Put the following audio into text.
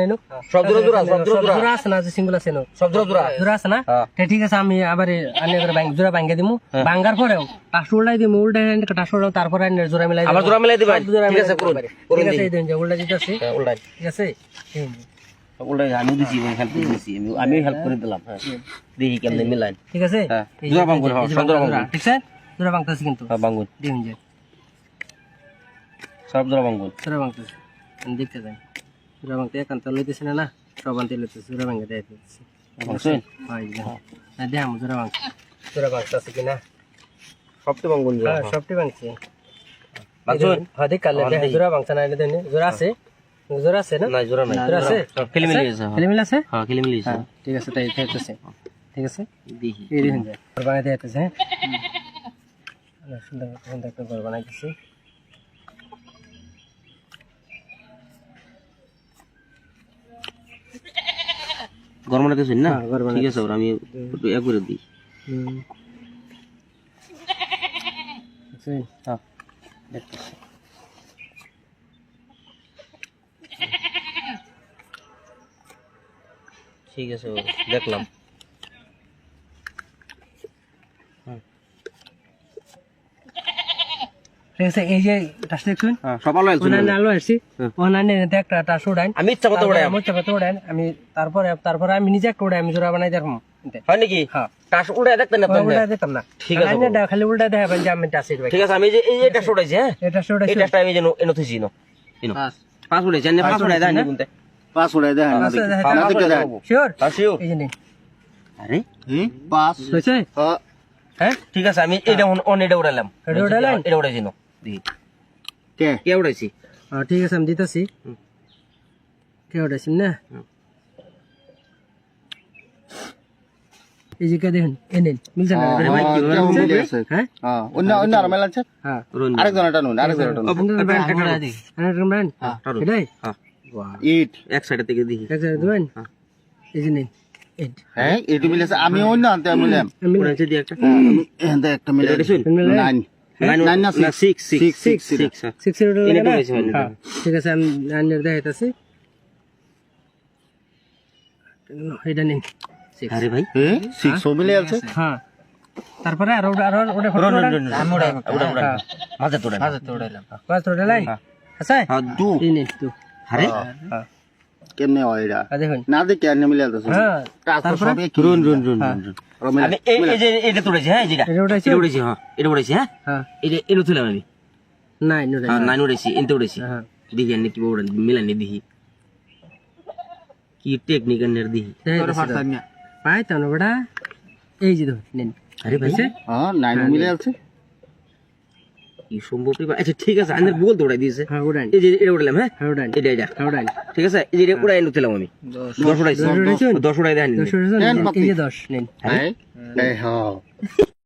এনো। সব সব আছে না যে সিঙ্গল আছে সব আছে না? হ্যাঁ। তে ঠিক আছে আমি আবার আনে করে ব্যাংক জোড়া দিমু। ভাঙ্গার পরেও টাস দিমু টাস উল্টাই তারপরে আনে জোড়া মিলাই আবার জোড়া মিলাই সব জোড়া ঠিক আছে করুন করুন ঠিক আছে দিই। যে উল্টা দিতেছি। হ্যাঁ, উল্টাই। ঠিক আছে? হুম। উল্টাই আমি দিছি হেল্প দিছি আমি আমি হেল্প করে দিলাম হ্যাঁ। দেখি কেমনে মিলাইন ঠিক আছে? হ্যাঁ, জোড়া যে- ভাঙবো, এই যে- হ্যাঁ, সব জোড়া ভাঙবো, ভাঙবো। ঠিক আছে? জোড়া ভাঙতেছি কিন্তু। হ্যাঁ বাঙ্গুন দিন যে। সব জোড়া বাঙ্গুন জোড়া ভাঙতেছি দেখতে যাই ভাঙতে একান্ত লইতেছি না না দেয় দিতেছি হয় দেখ কিনা হ্যাঁ সবটি হ্যাঁ দেখ কালে জোড়া না জোড়া আছে জোড়া আছে না না জোড়া নাই জোড়া আছে হ্যাঁ। আছে হ্যাঁ হ্যাঁ ঠিক আছে তাই ঠিক আছে দেখি এই দেখুন বানাই দিতেছে হ্যাঁ সুন্দর সুন্দর একটা ঘর বানাই গরম লাগতেছেন না? হ্যাঁ, ঠিক আছে ওরা আমি একটু এক করে দিই। বুঝছেন? হ্যাঁ। ঠিক আছে দেখলাম। ঠিক আছে এই যে টাস দেখছুন হ্যাঁ সব আলো আলছো ওনানে আলো আসছি ওনানে একটা টাস উড়াইন। আমি ইচ্ছা মতো উড়াই আমার চাপাতে উড়াইন। আমি তারপরে তারপরে আমি নিজে একটা উড়াই আমি জোড়া বানাই দেখুন। হয় নাকি? হ্যাঁ। টাস উড়াই দেখতেন আপনি? উল্টা দিতাম না। ঠিক আছে আইনে খালি উল্টা দেখাবেন যে আমি টাসির ভাই। ঠিক আছে আমি যে এই এটা উড়াইছি হ্যাঁ? এই টাসটা আমি যেন এনো থুইছি নো এনো পাঁচ উড়াই দেন গুনতে পাঁচ উড়াই দেন না দেখি। না দেখে দেন শিওর এই যে আরে? হুম, পাঁচ। হয়েছে? হ্যাঁ, হ্যাঁ ঠিক আছে আমি এটা অন- অন এটা উড়াইলাম। এটা উড়াইলেন? এটা উড়াইছি নো দেখি। কে? কে উড়াইছি হ্যাঁ, ঠিক আছে আমি দিতেছি। কে ওটাইছেন না? এই যে কে দেখুন এ নিন মিলছে না? হ্যাঁ, ভাই, কি? মিলে আছে। হ্টা হ্যাঁ, অন্য অন্য আর মেলা আছে? হ্যাঁ। আরেকজন এটা নুন আরেকজন এটা নুন ব্র্যান্ড দিই। ব্র্যান্ড টারুন। এটাই? হ্যাঁ। ইট। এক সাইড থেকে দেখি। এক দেবেন? হ্যাঁ। এই যে নিন হ্যাঁ এটু আমি অন্য আনতে মিলাম একটা। এখান থেকে একটা মিলে নাইন। হ্যাঁ ঠিক আছে আমি আন্নার দেখাইতাছি এটা নিন আরে ভাই হ্যাঁ সিক্স ও মিলে আছে হ্যাঁ তারপরে আর ওটা আর ওটা মাঝে মাঝে তোড়াইলাম আছে হ্যাঁ কেমনে হয় এটা? দেখুন। না দেখে আর মিলে আছে হ্যাঁ তারপরে? রুন রুন রুন রুন রুন। আমি এই যে এটা তোড়াইছি হ্যাঁ যেটা। এটা উঠাইছে এটা উড়াইছি হ্যাঁ। এটা উড়াইছি হ্যাঁ? হ্যাঁ। এটা এনে তুলাম আমি নাই নুরে হ্যাঁ নাইন উড়াইছি এনতে উড়াইছি। হ্যাঁ। দেখি আনি কি উড়ান মিলানি দেখি কি টেকনিক আনের দেখি পাই তো না। বড়া। এই যে দেখুন নিন। আরে ভাই। হ্যাঁ নাইন মিলে আছে কি সম্ভব আচ্ছা ঠিক আছে আনের বল দৌড়াই দিয়েছে। হ্যাঁ উড়াই। এই যে এটা উড়ালাম হ্যাঁ? হ্যাঁ উড়াই। এটা এটা। হ্যাঁ উড়ান ঠিক আছে? এই যে এটা উড়াই এনে আমি। দশ। উড়াইছি। দশ উড়াইছেন? দশ উড়াই দেন দশ উড়াইছেন? টেন এই পাতি। যে দশ নিন। হ্যাঁ হ্যাঁ।